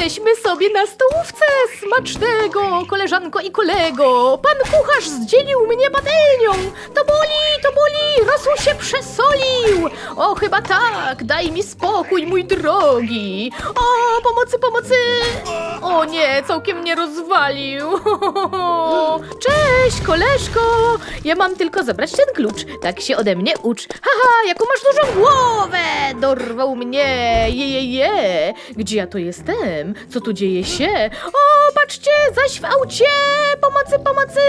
Jesteśmy sobie na stołówce smacznego, koleżanko i kolego. Pan kucharz zdzielił mnie patelnią. To boli, to boli, rosół się przesolił. O, chyba tak, daj mi spokój, mój drogi. O, pomocy, pomocy. O nie, całkiem mnie rozwalił. Cześć, koleżko. Ja mam tylko zabrać ten klucz. Tak się ode mnie ucz. Haha, jaką masz dużą głowę. Dorwał mnie. Je, je, je. Gdzie ja to jestem? Co tu dzieje się? O, patrzcie, zaś w aucie. Pomocy, pomocy.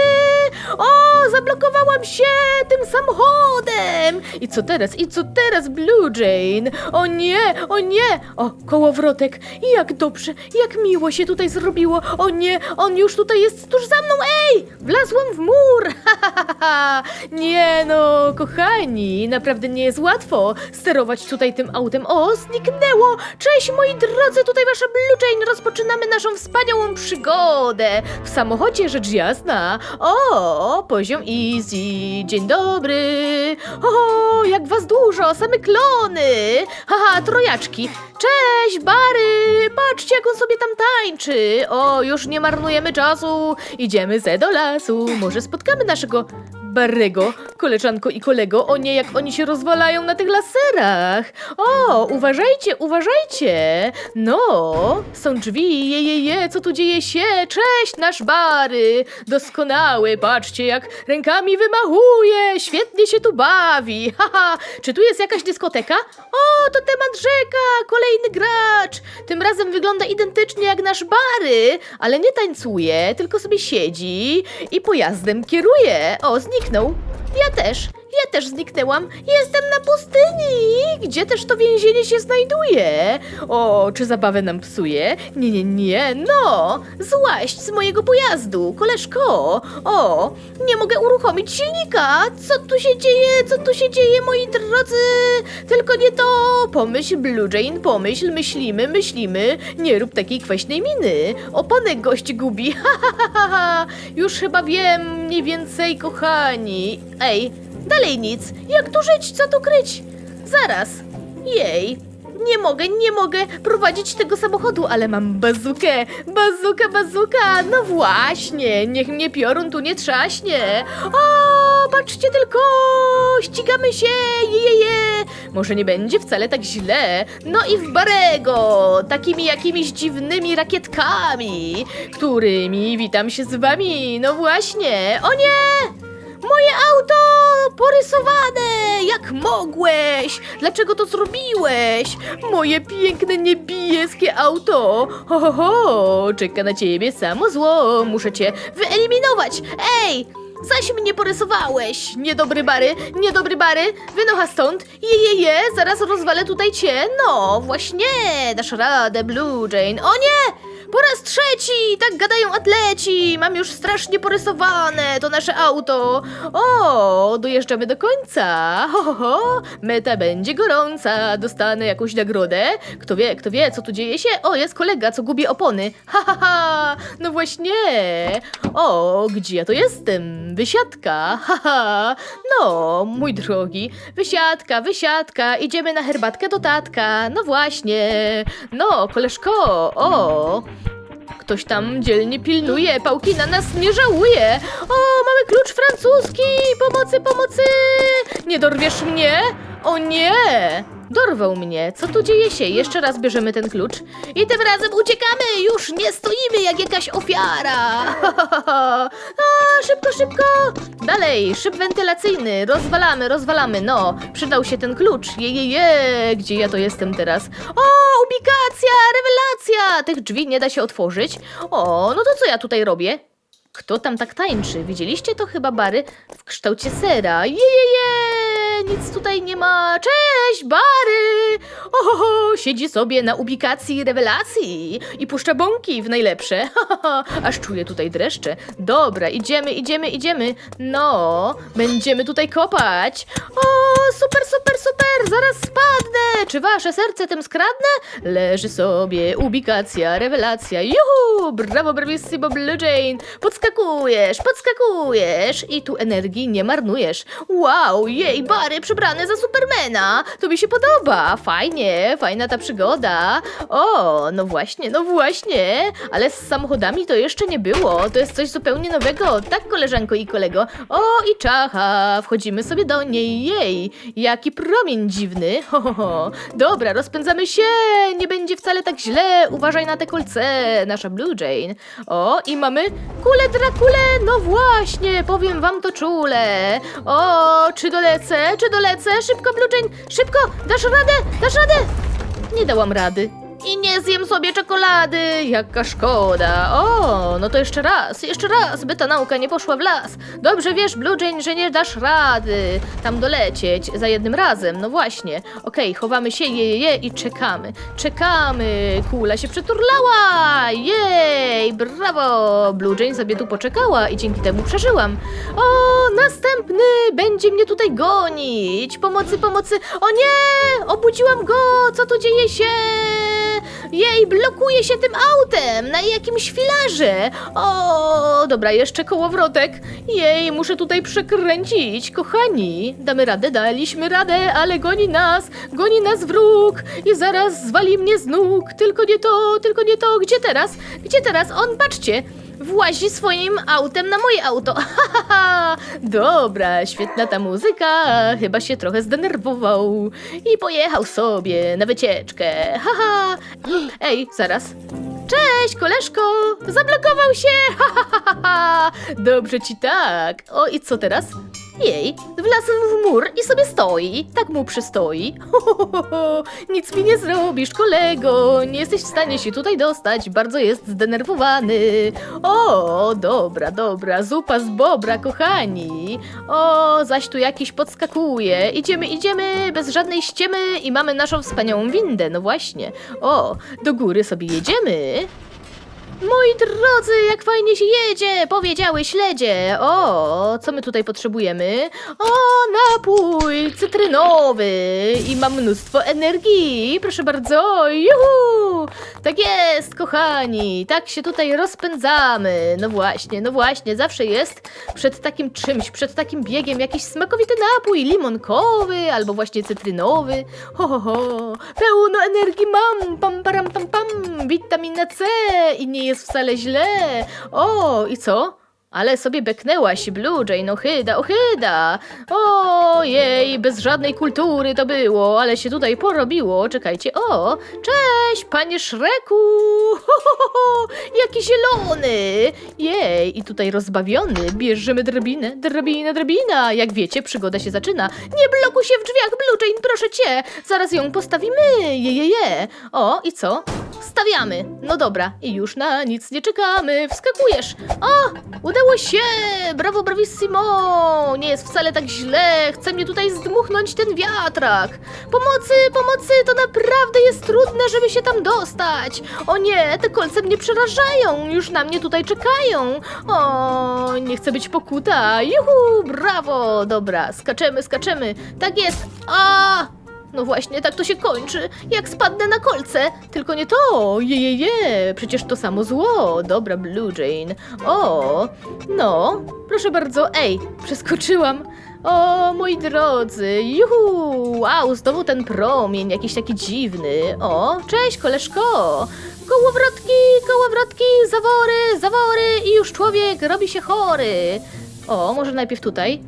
O, zablokowałam się tym samochodem. I co teraz? I co teraz, Blue Jane? O nie, o nie. O, kołowrotek. Jak dobrze, jak miło się tutaj zrobiło. O nie, on już tutaj jest tuż za mną. Ej, wlazłam w mur. nie no, kochani, naprawdę nie jest łatwo sterować tutaj tym autem. O, zniknęło. Cześć, moi drodzy, tutaj wasza Blue Jane. Rozpoczynamy naszą wspaniałą przygodę. W samochodzie rzecz jasna. O, poziom easy. Dzień dobry. O, jak was dużo, same klony. Haha, trojaczki. Cześć, Bary. Patrzcie, jak on sobie tam tańczy. O, już nie marnujemy czasu. Idziemy ze do lasu. Może spotkamy naszego Barrego, koleżanko i kolego, o nie, jak oni się rozwalają na tych laserach. O, uważajcie, uważajcie. No, są drzwi, je, je, je, co tu dzieje się? Cześć, nasz Bary. Doskonały, patrzcie, jak rękami wymachuje. Świetnie się tu bawi. Haha, czy tu jest jakaś dyskoteka? O, to temat rzeka, kolejny gracz. Tym razem wygląda identycznie jak nasz Bary, ale nie tańcuje, tylko sobie siedzi i pojazdem kieruje. O, zniknął. Ja też. Ja też zniknęłam. Jestem na pustyni, gdzie też to więzienie się znajduje. O, czy zabawę nam psuje? Nie, nie, nie. No, złaść z mojego pojazdu, koleżko. O, nie mogę uruchomić silnika. Co tu się dzieje? Co tu się dzieje, moi drodzy? Tylko nie to. Pomyśl, Blue Jane, pomyśl, myślimy, myślimy. Nie rób takiej kwaśnej miny. Opanek gość gubi. Ha, ha, ha, ha. Już chyba wiem mniej więcej, kochani. Ej, dalej nic. Jak tu żyć, co tu kryć? Zaraz. Jej. Nie mogę, nie mogę prowadzić tego samochodu, ale mam bazukę. Bazuka, bazuka. No właśnie, niech mnie piorun tu nie trzaśnie. O, patrzcie tylko, ścigamy się, je, je, je. Może nie będzie wcale tak źle. No i w Barego, takimi jakimiś dziwnymi rakietkami, którymi witam się z wami. No właśnie, o nie! Moje auto porysowane! Jak mogłeś? Dlaczego to zrobiłeś? Moje piękne niebieskie auto! Ho, ho, ho! Czeka na ciebie samo zło! Muszę cię wyeliminować! Ej! Zaś mnie porysowałeś! Niedobry Bary, niedobry Bary! Wynocha stąd! Je, je, je! Zaraz rozwalę tutaj cię! No, właśnie! Dasz radę, Blue Jane! O nie! Po raz trzeci! Tak gadają atleci! Mam już strasznie porysowane to nasze auto! O, dojeżdżamy do końca! Ho, ho, ho! Meta będzie gorąca! Dostanę jakąś nagrodę? Kto wie, kto wie, co tu dzieje się? O, jest kolega, co gubi opony! Ha, ha, ha! No właśnie! O, gdzie ja to jestem? Wysiadka! Ha, ha! No, mój drogi, wysiadka, wysiadka! Idziemy na herbatkę do tatka! No właśnie! No, koleżko, o! Ktoś tam dzielnie pilnuje, pałki na nas nie żałuje. O, mamy klucz francuski! Pomocy, pomocy! Nie dorwiesz mnie? O nie! Dorwał mnie. Co tu dzieje się? Jeszcze raz bierzemy ten klucz. I tym razem uciekamy! Już nie stoimy jak jakaś ofiara! A, szybko, szybko! Dalej, szyb wentylacyjny. Rozwalamy, rozwalamy. No, przydał się ten klucz. Je, je, je. Gdzie ja to jestem teraz? O, ubikacja, rewelacja! Tych drzwi nie da się otworzyć. O, no to co ja tutaj robię? Kto tam tak tańczy? Widzieliście to chyba bary w kształcie sera? Je, je, je! Nic tutaj nie ma. Cześć, bary! Oho, siedzi sobie na ubikacji rewelacji i puszcza bąki w najlepsze. Aż czuję tutaj dreszcze. Dobra, idziemy, idziemy, idziemy. No, będziemy tutaj kopać. O, super, super, super! Zaraz spadnę! Czy wasze serce tym skradnę? Leży sobie ubikacja, rewelacja. Juhu! Brawo, bravissimo, Blue Jane! Podskakujesz, podskakujesz i tu energii nie marnujesz. Wow, jej, Bary przebrany za Supermana. To mi się podoba. Fajnie, fajna ta przygoda. O, no właśnie, no właśnie. Ale z samochodami to jeszcze nie było. To jest coś zupełnie nowego. Tak, koleżanko i kolego. O, i czacha. Wchodzimy sobie do niej. Jej, jaki promień dziwny. Ho, ho, ho. Dobra, rozpędzamy się. Nie będzie wcale tak źle. Uważaj na te kolce, nasza Blue Jane. O, i mamy kulę Drakule. No właśnie, powiem wam to czule. O, czy dolecę, czy dolecę? Szybko, Blue szybko. Dasz radę, dasz radę. Nie dałam rady. I nie zjem sobie czekolady, jaka szkoda. O, no to jeszcze raz, jeszcze raz, by ta nauka nie poszła w las. Dobrze wiesz, Blue że nie dasz rady tam dolecieć za jednym razem, no właśnie. Okej, chowamy się, je, je, je i czekamy. Czekamy, kula się przeturlała, jej, brawo. Blue Jane sobie tu poczekała i dzięki temu przeżyłam. O, następny będzie mnie tutaj gonić. Pomocy, pomocy. O nie, obudziłam go, co tu dzieje się? Jej, blokuje się tym autem na jakimś filarze. O, dobra, jeszcze kołowrotek. Jej, muszę tutaj przekręcić. Kochani, damy radę, daliśmy radę, ale goni nas, goni nas wróg i zaraz zwali mnie z nóg. Tylko nie to, tylko nie to. Gdzie teraz? Gdzie teraz? On, patrzcie. Włazi swoim autem na moje auto. Dobra, świetna ta muzyka. Chyba się trochę zdenerwował i pojechał sobie na wycieczkę. Haha. Ej, zaraz. Cześć, koleżko! Zablokował się! Dobrze ci tak. O, i co teraz? Jej, wlazł w mur i sobie stoi. Tak mu przystoi. Ho, ho, ho, ho. Nic mi nie zrobisz, kolego. Nie jesteś w stanie się tutaj dostać. Bardzo jest zdenerwowany. O, dobra, dobra. Zupa z bobra, kochani. O, zaś tu jakiś podskakuje. Idziemy, idziemy, bez żadnej ściemy i mamy naszą wspaniałą windę. No właśnie. O, do góry sobie jedziemy. Moi drodzy, jak fajnie się jedzie! Powiedziały śledzie! O, co my tutaj potrzebujemy? O, napój cytrynowy! I mam mnóstwo energii! Proszę bardzo! Juhu! Tak jest, kochani! Tak się tutaj rozpędzamy! No właśnie, no właśnie, zawsze jest przed takim czymś, przed takim biegiem jakiś smakowity napój limonkowy albo właśnie cytrynowy. Ho, ho, ho! Pełno energii mam! Pam, param, pam, pam! Witamina C! I nie jest wcale źle! O, i co? Ale sobie beknęłaś, Blue Jane, ochyda, ochyda! Ojej, bez żadnej kultury to było, ale się tutaj porobiło. Czekajcie, o! Cześć, panie Szreku! Jaki zielony! Jej, i tutaj rozbawiony, bierzemy drabinę, drabinę, drabina. Jak wiecie, przygoda się zaczyna. Nie blokuj się w drzwiach, Blue Jane, proszę cię! Zaraz ją postawimy, je, je, je. O, i co? Stawiamy. No dobra, i już na nic nie czekamy. Wskakujesz. O, udało się! Brawo, bravissimo! Nie jest wcale tak źle. Chce mnie tutaj zdmuchnąć ten wiatrak. Pomocy, pomocy, to naprawdę jest trudne, żeby się tam dostać. O nie, te kolce mnie przerażają. Już na mnie tutaj czekają. O, nie chcę być pokuta. Juhu, brawo! Dobra, skaczemy, skaczemy. Tak jest. A! No właśnie, tak to się kończy, jak spadnę na kolce. Tylko nie to, je, je, je, przecież to samo zło. Dobra, Blue Jane. O, no, proszę bardzo, ej, przeskoczyłam. O, moi drodzy, juhu, wow, znowu ten promień, jakiś taki dziwny. O, cześć, koleżko. Kołowrotki, kołowrotki, zawory, zawory i już człowiek robi się chory. O, może najpierw tutaj.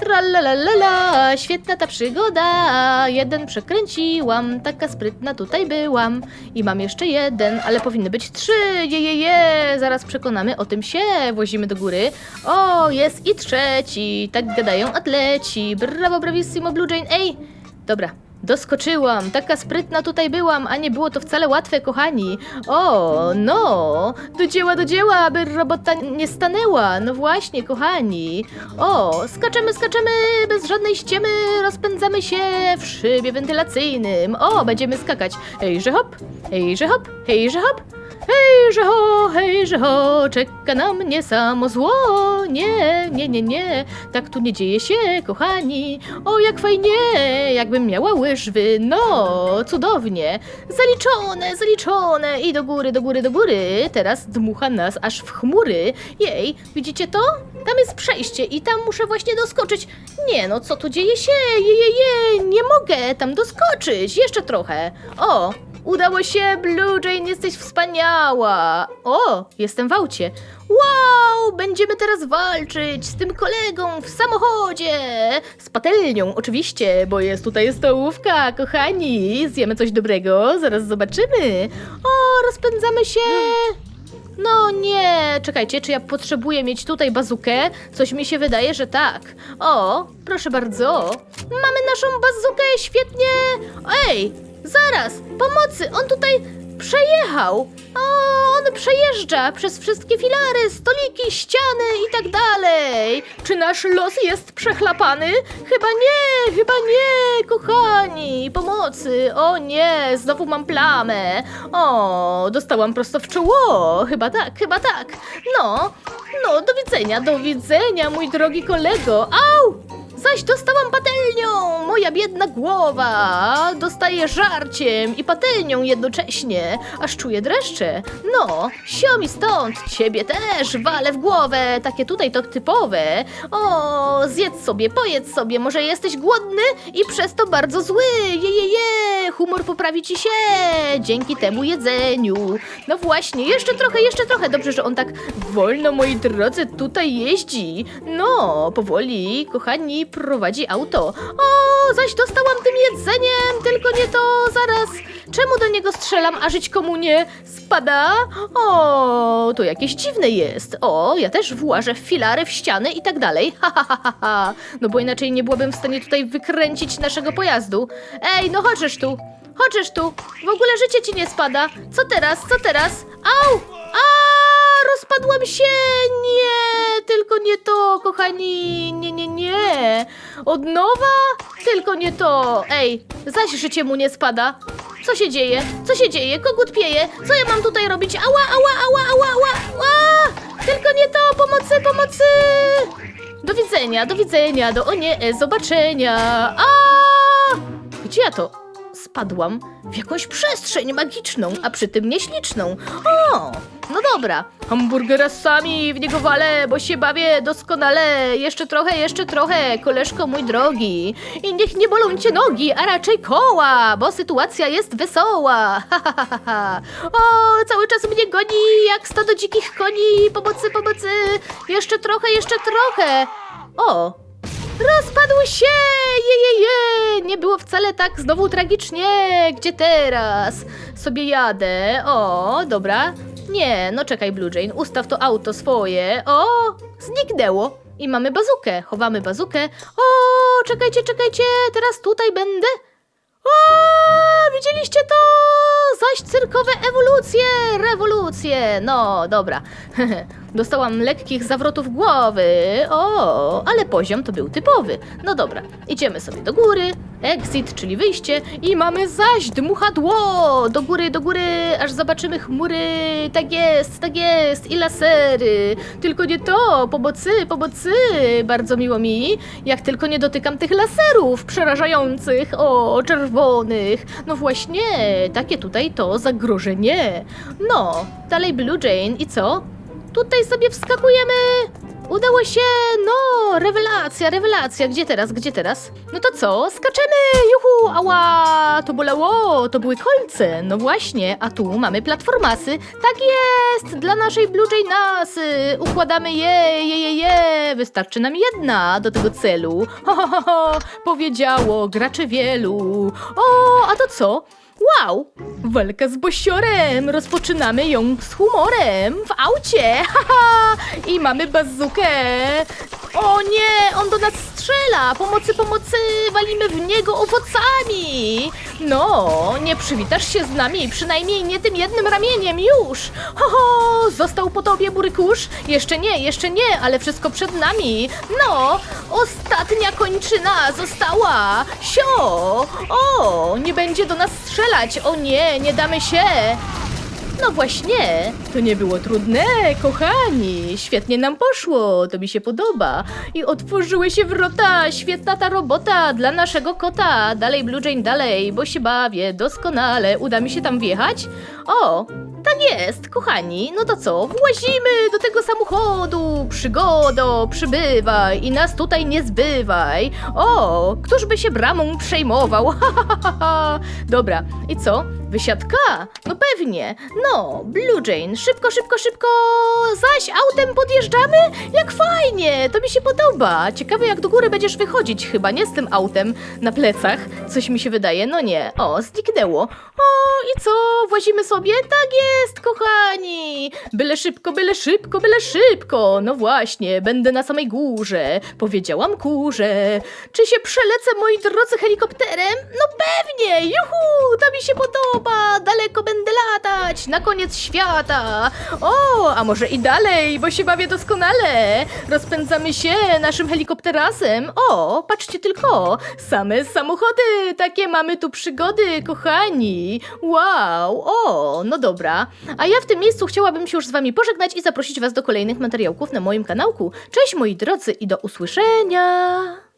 Tralalala, świetna ta przygoda. Jeden przekręciłam, taka sprytna tutaj byłam. I mam jeszcze jeden, ale powinny być trzy. Je, je, je. Zaraz przekonamy o tym się. Wozimy do góry. O, jest i trzeci. Tak gadają atleci. Brawo, bravissimo, Blue Jane. Ej, dobra. Doskoczyłam, taka sprytna tutaj byłam, a nie było to wcale łatwe, kochani. O, no, do dzieła, do dzieła, aby robota nie stanęła. No właśnie, kochani. O, skaczemy, skaczemy, bez żadnej ściemy, rozpędzamy się w szybie wentylacyjnym. O, będziemy skakać. Hejże hop, hejże hop, hejże hop. Hejże ho, hejże ho, czeka na mnie samo zło. Nie, nie, nie, nie, tak tu nie dzieje się, kochani. O, jak fajnie, jakbym miała łyżwy. No, cudownie. Zaliczone, zaliczone. I do góry, do góry, do góry. Teraz dmucha nas aż w chmury. Jej, widzicie to? Tam jest przejście i tam muszę właśnie doskoczyć. Nie no, co tu dzieje się? Je, je, je, nie mogę tam doskoczyć. Jeszcze trochę. O, udało się, Blue Jane, jesteś wspaniała. O, jestem w aucie. Wow, będziemy teraz walczyć z tym kolegą w samochodzie. Z patelnią, oczywiście, bo jest tutaj stołówka, kochani. Zjemy coś dobrego, zaraz zobaczymy. O, rozpędzamy się. No nie, czekajcie, czy ja potrzebuję mieć tutaj bazukę? Coś mi się wydaje, że tak. O, proszę bardzo. Mamy naszą bazukę, świetnie. Ej, zaraz, pomocy, on tutaj przejechał. O, on przejeżdża przez wszystkie filary, stoliki, ściany i tak dalej. Czy nasz los jest przechlapany? Chyba nie, chyba nie, kochani. Pomocy, o nie, znowu mam plamę. O, dostałam prosto w czoło. Chyba tak, chyba tak. No, no, do widzenia, do widzenia, mój drogi kolego. Au! Zaś dostałam patelnią! Moja biedna głowa dostaje żarciem i patelnią jednocześnie, aż czuję dreszcze. No, sio mi stąd, ciebie też, walę w głowę, takie tutaj to typowe. O, zjedz sobie, pojedz sobie, może jesteś głodny i przez to bardzo zły. Je, je, je, humor poprawi ci się dzięki temu jedzeniu. No właśnie, jeszcze trochę, jeszcze trochę. Dobrze, że on tak wolno, moi drodzy, tutaj jeździ. No, powoli, kochani, prowadzi auto. O, zaś dostałam tym jedzeniem, tylko nie to, zaraz. Czemu do niego strzelam, a żyć komu nie spada? O, to jakieś dziwne jest. O, ja też włażę w filary, w ściany i tak dalej. Ha, ha, ha, ha. No bo inaczej nie byłabym w stanie tutaj wykręcić naszego pojazdu. Ej, no chodźesz tu. Chodźesz tu. W ogóle życie ci nie spada. Co teraz? Co teraz? Au! A, rozpadłam się! Nie, tylko nie to, kochani. Nie, nie, nie. Od nowa? Tylko nie to. Ej, zaś życie mu nie spada. Co się dzieje? Co się dzieje? Kogut pieje? Co ja mam tutaj robić? Ała, ała, ała, ała, ała, ała! Tylko nie to! Pomocy, pomocy! Do widzenia, do widzenia, do o nie, e, zobaczenia. A! Gdzie ja to spadłam? W jakąś przestrzeń magiczną, a przy tym nieśliczną. O! No dobra. Hamburgera sami, w niego walę, bo się bawię doskonale. Jeszcze trochę, jeszcze trochę, koleżko mój drogi. I niech nie bolą cię nogi, a raczej koła, bo sytuacja jest wesoła. Ha, ha, ha, ha. O, cały czas mnie goni, jak stado dzikich koni. Pomocy, pomocy. Jeszcze trochę, jeszcze trochę. O, Rozpadł się! Je, je, je! Nie było wcale tak znowu tragicznie. Gdzie teraz? Sobie jadę. O, dobra. Nie, no czekaj, Blue Jane, ustaw to auto swoje. O, zniknęło. I mamy bazukę. Chowamy bazukę. O, czekajcie, czekajcie, teraz tutaj będę. O, widzieliście to? Zaś cyrkowe ewolucje, rewolucje. No, dobra. Dostałam lekkich zawrotów głowy. O, ale poziom to był typowy. No dobra, idziemy sobie do góry. Exit, czyli wyjście. I mamy zaś dmuchadło. Do góry, do góry, aż zobaczymy chmury. Tak jest, tak jest. I lasery. Tylko nie to. Pomocy, pomocy. Bardzo miło mi. Jak tylko nie dotykam tych laserów przerażających. O, czerwonych. No właśnie, takie tutaj to zagrożenie. No, dalej Blue Jane i co? Tutaj sobie wskakujemy. Udało się, no, rewelacja, rewelacja. Gdzie teraz, gdzie teraz? No to co, skaczemy, juhu, ała, to bolało, to były kolce. No właśnie, a tu mamy platformasy. Tak jest, dla naszej Blue Jay Nasy. Układamy je, je, je, je. Wystarczy nam jedna do tego celu. Ho, ho, ho, ho. powiedziało gracze wielu. O, a to co? Wow! Walka z bosiorem! Rozpoczynamy ją z humorem! W aucie! Haha! I mamy bazukę! O nie! On do nas strzela! Pomocy, pomocy! Walimy w niego owocami! No, nie przywitasz się z nami, przynajmniej nie tym jednym ramieniem już! Ho, ho! Został po tobie burykusz? Jeszcze nie, jeszcze nie, ale wszystko przed nami! No! Ostatnia kończyna została! Sio! O! Nie będzie do nas strzelać! O nie, nie damy się! No właśnie, to nie było trudne, kochani. Świetnie nam poszło, to mi się podoba. I otworzyły się wrota, świetna ta robota dla naszego kota. Dalej, Blue Jane, dalej, bo się bawię doskonale. Uda mi się tam wjechać? O, tak jest, kochani. No to co, włazimy do tego samochodu. Przygodo, przybywaj i nas tutaj nie zbywaj. O, któż by się bramą przejmował? Ha, ha, ha, ha. Dobra, i co? Wysiadka? No pewnie. No, Blue Jane, szybko, szybko, szybko. Zaś autem podjeżdżamy? Jak fajnie, to mi się podoba. Ciekawe jak do góry będziesz wychodzić chyba, nie z tym autem na plecach. Coś mi się wydaje, no nie. O, zniknęło. O, i co? Włazimy sobie? Tak jest, kochani. Byle szybko, byle szybko, byle szybko. No właśnie, będę na samej górze. Powiedziałam kurze. Czy się przelecę, moi drodzy, helikopterem? No pewnie, juhu, to mi się podoba. Daleko będę latać, na koniec świata. O, a może i dalej, bo się bawię doskonale. Rozpędzamy się naszym helikopterasem. O, patrzcie tylko, same samochody, takie mamy tu przygody, kochani. Wow, o, no dobra. A ja w tym miejscu chciałabym się już z wami pożegnać i zaprosić was do kolejnych materiałków na moim kanałku. Cześć moi drodzy i do usłyszenia.